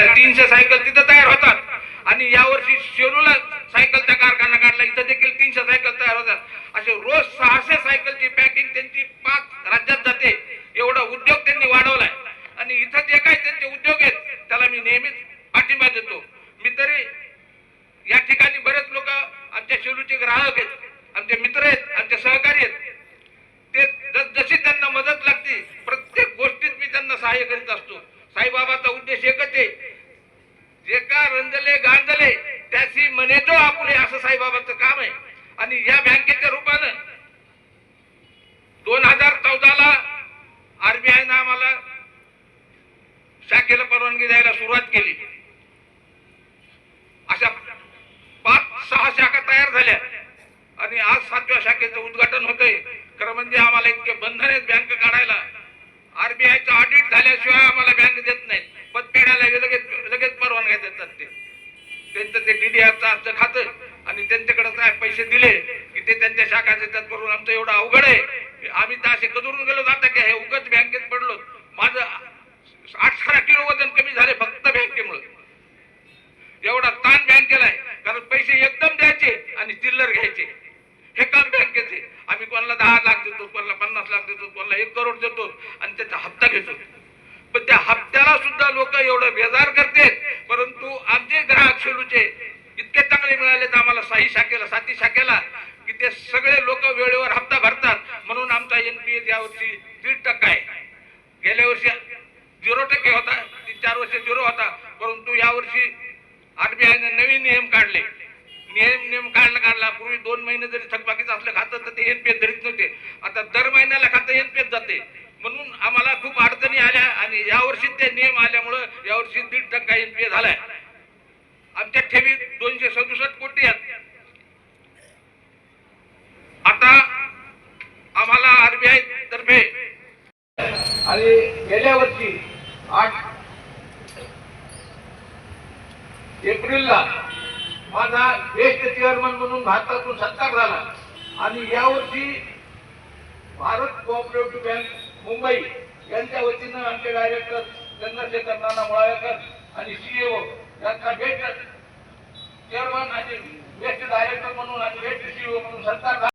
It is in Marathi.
झाल्या तीनशे सायकल तिथं तयार होतात. आणि यावर्षी शेरूला सायकलचा कारखाना काढला. इथं देखील तीनशे सायकल तयार होतात. असे रोज सहाशे सायकलची पॅकिंग त्यांची पाच राज्यात जाते. एवढा उद्योग त्यांनी वाढवलाय. आणि इथं जे काही त्यांचे उद्योग आहेत त्याला मी नेहमीच पाठिंबा देतो. मी तरी या ठिकाणी बरेच लोक आमच्या शेलूचे ग्राहक आहेत. आमचे मित्र आहेत आमचे सहकारी आहेत ते ज- जशी त्यांना मदत लागते प्रत्येक गोष्टीत मी त्यांना सहाय्य करीत असतो साईबाबाचा उद्देश एकच आहे जे का रंजले गांजले त्याशी म्हणे जो आपुले असं साईबाबांचं काम आहे. आणि या बँकेच्या रूपानं दोन हजार चौदाला आरबीआयनं आम्हाला शाखेला परवानगी द्यायला सुरुवात केली. अशा पाच सहा शाखा तयार झाल्या. आणि आज सातव्या शाखेचं उद्घाटन होतंय. खरं म्हणजे आम्हाला इतके बंधन आहेत बँक काढायला. आरबीआयचं ऑडिट झाल्याशिवाय आम्हाला बँक देत त्यांचं आमचं खातं. आणि त्यांच्याकडे साहेब पैसे दिले की ते त्यांच्या शाखा देतात करून आमचं एवढं अवघड आहे. आम्ही तर असे कदरून गेलो जाता की हे उगाच बँकेत पडलो. माझं अठरा किलो वजन कमी झाले फक्त बँकेमुळे. एवढा ताण बँकेला आहे. कारण पैसे एकदम द्यायचे आणि चिल्लर घ्यायचे. हे काम बँकेचे. आम्ही कोणाला दहा लाख देतो कोणाला पन्नास लाख देतो कोणाला एक करोड देतो आणि त्याचा हप्ता घेतो. पण त्या हप्त्याला सुद्धा लोक एवढं बेजार करतात परंतु आमचे ग्राहक शेलूचे इतके चांगले मिळालेत आम्हाला साही शाखेला साती शाखेला की ते सगळे लोक वेळेवर हप्ता भरतात. म्हणून आमचा एनपीए यावर्षी दीड टक्का आहे. गेल्या वर्षी झिरो टक्के होता तीन चार वर्ष झिरो होता. परंतु यावर्षी आरबीआयने नवीन नियम काढले. नियम नियम काढला काढला. पूर्वी दोन महिने जरी थकबाकीचं असलं खातं तर ते एनपीएस धरीत नव्हते. आता दर महिन्याला खातं एनपीएस जाते. म्हणून आम्हाला खूप अडचणी आल्या आणि यावर्षी ते नियम आल्यामुळं यावर्षी दीड टक्का एनपीए झालाय. आमच्या ठेवीत दोनशे सदुसष्ट कोटी आहेत. आता आम्हाला आरबीआय तर्फे आणि गेल्या वर्षी आठ एप्रिलला माझा बेस्ट चेअरमन म्हणून भारतातून सत्कार झाला. आणि यावर्षी भारत कोऑपरेटिव्ह बँक मुंबई यांच्या वतीनं आमचे डायरेक्टर चंद्रशेखर नाना मुळावेकर आणि सीएओ यांचा बेस्ट चेअरमन आणि डायरेक्टर म्हणून आणि व्यक्ती सीईओ म्हणून सरकार